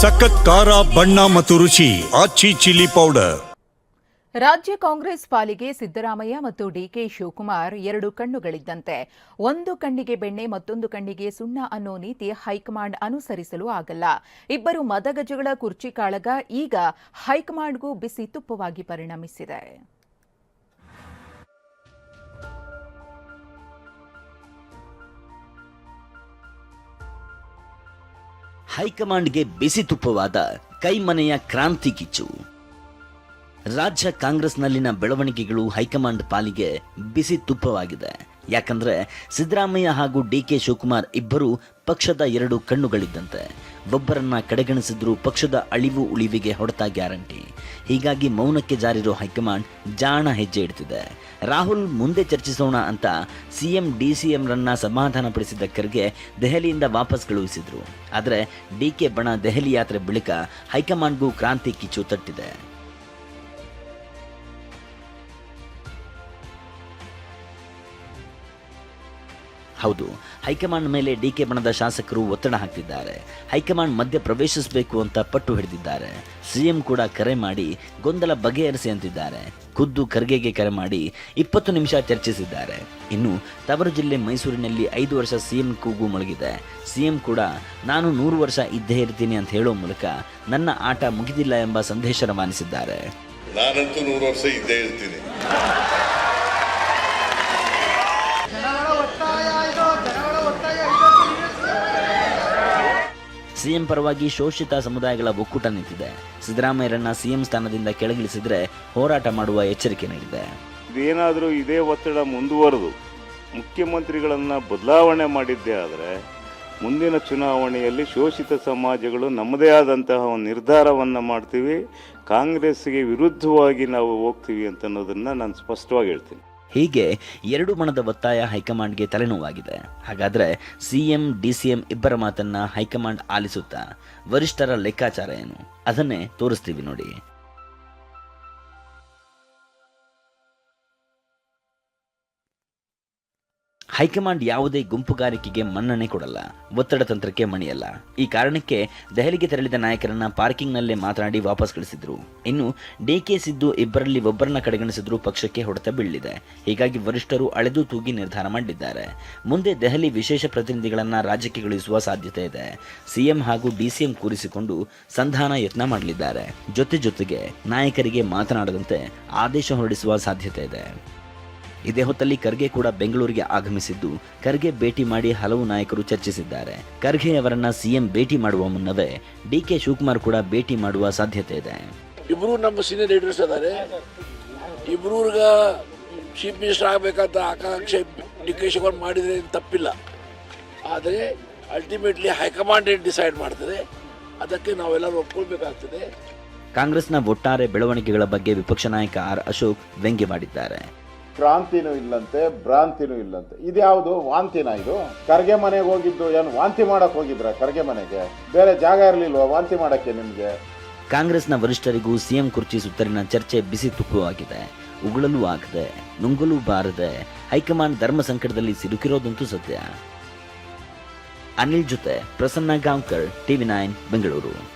ಸಖತ್ ಖಾರ, ಬಣ್ಣ ಮತ್ತು ರುಚಿ, ಆಚಿ ಚಿಲ್ಲಿ ಪೌಡರ್. ರಾಜ್ಯ ಕಾಂಗ್ರೆಸ್ ಪಾಲಿಗೆ ಸಿದ್ದರಾಮಯ್ಯ ಮತ್ತು ಡಿಕೆ ಶಿವಕುಮಾರ್ ಎರಡು ಕಣ್ಣುಗಳಿದ್ದಂತೆ. ಒಂದು ಕಣ್ಣಿಗೆ ಬೆಣ್ಣೆ, ಮತ್ತೊಂದು ಕಣ್ಣಿಗೆ ಸುಣ್ಣ ಅನ್ನೋ ನೀತಿ ಹೈಕಮಾಂಡ್ ಅನುಸರಿಸಲು ಆಗಲ್ಲ. ಇಬ್ಬರು ಮದಗಜಗಳ ಕುರ್ಚಿ ಕಾಳಗ ಈಗ ಹೈಕಮಾಂಡ್ಗೂ ಬಿಸಿ ತುಪ್ಪವಾಗಿ ಪರಿಣಮಿಸಿದೆ. ಹೈಕಮಾಂಡ್ಗೆ ಬಿಸಿ ತುಪ್ಪವಾದ ಕೈಮನೆಯ ಕ್ರಾಂತಿ ಕಿಚ್ಚು. ರಾಜ್ಯ ಕಾಂಗ್ರೆಸ್ನಲ್ಲಿನ ಬೆಳವಣಿಗೆಗಳು ಹೈಕಮಾಂಡ್ ಪಾಲಿಗೆ ಬಿಸಿ ತುಪ್ಪವಾಗಿದೆ. ಯಾಕಂದ್ರೆ ಸಿದ್ದರಾಮಯ್ಯ ಹಾಗೂ ಡಿ ಕೆ ಶಿವಕುಮಾರ್ ಇಬ್ಬರು ಪಕ್ಷದ ಎರಡು ಕಣ್ಣುಗಳಿದ್ದಂತೆ. ಒಬ್ಬರನ್ನ ಕಡೆಗಣಿಸಿದ್ರು ಪಕ್ಷದ ಅಳಿವು ಉಳಿವಿಗೆ ಹೊಡೆತ ಗ್ಯಾರಂಟಿ. ಹೀಗಾಗಿ ಮೌನಕ್ಕೆ ಜಾರಿರೋ ಹೈಕಮಾಂಡ್ ಜಾಣ ಹೆಜ್ಜೆ ಇಡ್ತಿದೆ. ರಾಹುಲ್ ಮುಂದೆ ಚರ್ಚಿಸೋಣ ಅಂತ ಸಿಎಂ ಡಿ ಸಿ ಎಂರನ್ನ ಸಮಾಧಾನಪಡಿಸಿದ್ದ ಖರ್ಗೆ ದೆಹಲಿಯಿಂದ ವಾಪಸ್ ಕಳುಹಿಸಿದ್ರು. ಆದರೆ ಡಿ ಕೆ ಬಣ ದೆಹಲಿ ಯಾತ್ರೆ ಬಳಿಕ ಹೈಕಮಾಂಡ್ಗೂ ಕ್ರಾಂತಿ ಕಿಚ್ಚು ತಟ್ಟಿದೆ. ಹೌದು. ಹೈಕಮಾಂಡ್ ಮೇಲೆ ಡಿ ಕೆ ಬಣದ ಶಾಸಕರು ಒತ್ತಡ ಹಾಕ್ತಿದ್ದಾರೆ. ಹೈಕಮಾಂಡ್ ಮಧ್ಯ ಪ್ರವೇಶಿಸಬೇಕು ಅಂತ ಪಟ್ಟು ಹಿಡಿದಿದ್ದಾರೆ. ಸಿಎಂ ಕೂಡ ಕರೆ ಮಾಡಿ ಗೊಂದಲ ಬಗೆಹರಿಸಿ ಅಂತಿದ್ದಾರೆ. ಖುದ್ದು ಖರ್ಗೆಗೆ ಕರೆ ಮಾಡಿ ಇಪ್ಪತ್ತು ನಿಮಿಷ ಚರ್ಚಿಸಿದ್ದಾರೆ. ಇನ್ನು ತವರು ಜಿಲ್ಲೆ ಮೈಸೂರಿನಲ್ಲಿ ಐದು ವರ್ಷ ಸಿಎಂ ಕೂಗು ಮುಳುಗಿದೆ ಸಿಎಂ ಕೂಡ ನಾನು ನೂರು ವರ್ಷ ಇದ್ದೇ ಇರ್ತೀನಿ ಅಂತ ಹೇಳೋ ಮೂಲಕ ನನ್ನ ಆಟ ಮುಗಿದಿಲ್ಲ ಎಂಬ ಸಂದೇಶ ರವಾನಿಸಿದ್ದಾರೆ. ನಾನಂತೂ ನೂರು ವರ್ಷ ಇದ್ದೇ ಇರ್ತೀನಿ. ಸಿಎಂ ಪರವಾಗಿ ಶೋಷಿತ ಸಮುದಾಯಗಳ ಒಕ್ಕೂಟ ನಿಂತಿದೆ. ಸಿದ್ದರಾಮಯ್ಯರನ್ನ ಸಿಎಂ ಸ್ಥಾನದಿಂದ ಕೆಳಗಿಳಿಸಿದ್ರೆ ಹೋರಾಟ ಮಾಡುವ ಎಚ್ಚರಿಕೆ ನೀಡಿದೆ. ಇದೇನಾದರೂ ಇದೇ ಒತ್ತಡ ಮುಂದುವರೆದು ಮುಖ್ಯಮಂತ್ರಿಗಳನ್ನು ಬದಲಾವಣೆ ಮಾಡಿದ್ದೇ ಆದರೆ ಮುಂದಿನ ಚುನಾವಣೆಯಲ್ಲಿ ಶೋಷಿತ ಸಮಾಜಗಳು ನಮ್ಮದೇ ಆದಂತಹ ಒಂದು ನಿರ್ಧಾರವನ್ನು ಮಾಡ್ತೀವಿ. ಕಾಂಗ್ರೆಸ್ಗೆ ವಿರುದ್ಧವಾಗಿ ನಾವು ಹೋಗ್ತೀವಿ ಅಂತ ಅನ್ನೋದನ್ನು ನಾನು ಸ್ಪಷ್ಟವಾಗಿ ಹೇಳ್ತೀನಿ. ಹೀಗೆ ಎರಡು ಮಣದ ಒತ್ತಾಯ ಹೈಕಮಾಂಡ್ಗೆ ತಲೆನೋವಾಗಿದೆ. ಹಾಗಾದ್ರೆ ಸಿಎಂ, ಡಿಸಿಎಂ ಇಬ್ಬರ ಮಾತನ್ನ ಹೈಕಮಾಂಡ್ ಆಲಿಸುತ್ತಾ ವರಿಷ್ಠರ ಲೆಕ್ಕಾಚಾರ ಏನು? ಅದನ್ನೇ ತೋರಿಸ್ತೀವಿ ನೋಡಿ. ಹೈಕಮಾಂಡ್ ಯಾವುದೇ ಗುಂಪುಗಾರಿಕೆಗೆ ಮನ್ನಣೆ ಕೊಡಲ್ಲ, ಒತ್ತಡ ತಂತ್ರಕ್ಕೆ ಮಣಿಯಲ್ಲ. ಈ ಕಾರಣಕ್ಕೆ ದೆಹಲಿಗೆ ತೆರಳಿದ ನಾಯಕರನ್ನ ಪಾರ್ಕಿಂಗ್ನಲ್ಲೇ ಮಾತನಾಡಿ ವಾಪಸ್ ಕಳಿಸಿದ್ರು. ಇನ್ನು ಡಿಕೆ ಸಿದ್ದು ಇಬ್ಬರಲ್ಲಿ ಒಬ್ಬರನ್ನ ಕಡೆಗಣಿಸಿದ್ರು, ಪಕ್ಷಕ್ಕೆ ಹೊಡೆತ ಬೀಳಿದೆ. ಹೀಗಾಗಿ ವರಿಷ್ಠರು ಅಳೆದು ತೂಗಿ ನಿರ್ಧಾರ ಮಾಡಿದ್ದಾರೆ. ಮುಂದೆ ದೆಹಲಿ ವಿಶೇಷ ಪ್ರತಿನಿಧಿಗಳನ್ನ ರಾಜ್ಯಕ್ಕೆ ಗಳಿಸುವ ಸಾಧ್ಯತೆ ಇದೆ. ಸಿಎಂ ಹಾಗೂ ಡಿಸಿಎಂ ಕೂರಿಸಿಕೊಂಡು ಸಂಧಾನ ಯತ್ನ ಮಾಡಲಿದ್ದಾರೆ. ಜೊತೆ ಜೊತೆಗೆ ನಾಯಕರಿಗೆ ಮಾತನಾಡದಂತೆ ಆದೇಶ ಹೊರಡಿಸುವ ಸಾಧ್ಯತೆ ಇದೆ. ಇದೇ ಹೊತ್ತಲ್ಲಿ ಖರ್ಗೆ ಕೂಡ ಬೆಂಗಳೂರಿಗೆ ಆಗಮಿಸಿದ್ದು. ಖರ್ಗೆ ಭೇಟಿ ಮಾಡಿ ಹಲವು ನಾಯಕರು ಚರ್ಚಿಸಿದ್ದಾರೆ. ಖರ್ಗೆ ಅವರನ್ನ ಸಿಎಂ ಭೇಟಿ ಮಾಡುವ ಮುನ್ನವೇ ಡಿ ಕೆ ಶಿವಕುಮಾರ್ ಕೂಡ ಭೇಟಿ ಮಾಡುವ ಸಾಧ್ಯತೆ ಇದೆ. ಇಬ್ರು ನಮ್ಮ ಸೀನಿಯರ್ ಲೀಡರ್ಸ್ ಇದ್ದಾರೆ ಇಬ್ರೂರ್ಗ ಚೀಫ್ ಮಿನಿಸ್ಟರ್ ಆಗಬೇಕಂತ ಆಕಾಂಕ್ಷೆ ಡಿ ಕೆ ಶಿವಕುಮಾರ್ ಮಾಡಿದ್ರೆ ತಪ್ಪಿಲ್ಲ. ಆದರೆ ಅಲ್ಟಿಮೇಟ್ಲಿ ಹೈಕಮಾಂಡ್ ಏನು ಡಿಸೈಡ್ ಮಾಡ್ತದೆ ಅದಕ್ಕೆ ನಾವೆಲ್ಲರೂ ಒಪ್ಕೊಳ್ಬೇಕಾಗ್ತದೆ. ಕಾಂಗ್ರೆಸ್ನ ಒಟ್ಟಾರೆ ಬೆಳವಣಿಗೆಗಳ ಬಗ್ಗೆ ವಿಪಕ್ಷ ನಾಯಕ ಆರ್ ಅಶೋಕ್ ವ್ಯಂಗ್ಯ ಮಾಡಿದ್ದಾರೆ. ಕ್ರಾಂತಿನೂ ಇಲ್ಲಂತೆ, ಭ್ರಾಂತಿನೂ ಇಲ್ಲಂತೆ. ಇದ್ಯಾವುದು? ವಾಂತಿನ ಇದು. ಕರ್ಗೆ ಮನೆಗೆ ಹೋಗಿದ್ದು ಏನು ವಾಂತಿ ಮಾಡಕ್ ಹೋಗಿದ್ರ ಕರ್ಗೆ ಮನೆಗೆ? ಬೇರೆ ಜಾಗ ಇರಲಿಲ್ವಾ ವಾಂತಿ ಮಾಡಕ್ಕೆ ನಿಮಗೆ? ಕಾಂಗ್ರೆಸ್ನ ವರಿಷ್ಠರಿಗೂ ಸಿಎಂ ಕುರ್ಚಿ ಸುತ್ತಲಿನ ಚರ್ಚೆ ಬಿಸಿ ತುಪ್ಪವಾಗಿದೆ ಉಗುಳಲು ಆಗದೆ, ನುಂಗಲು ಬಾರದೆ, ಹೈಕಮಾಂಡ್ ಧರ್ಮ ಸಂಕಟದಲ್ಲಿ ಸಿಲುಕಿರೋದಂತೂ ಸತ್ಯ. ಅನಿಲ್ ಜೊತೆ ಪ್ರಸನ್ನ ಗಾಂವ್ಕರ್, ಟಿವಿ ನೈನ್, ಬೆಂಗಳೂರು.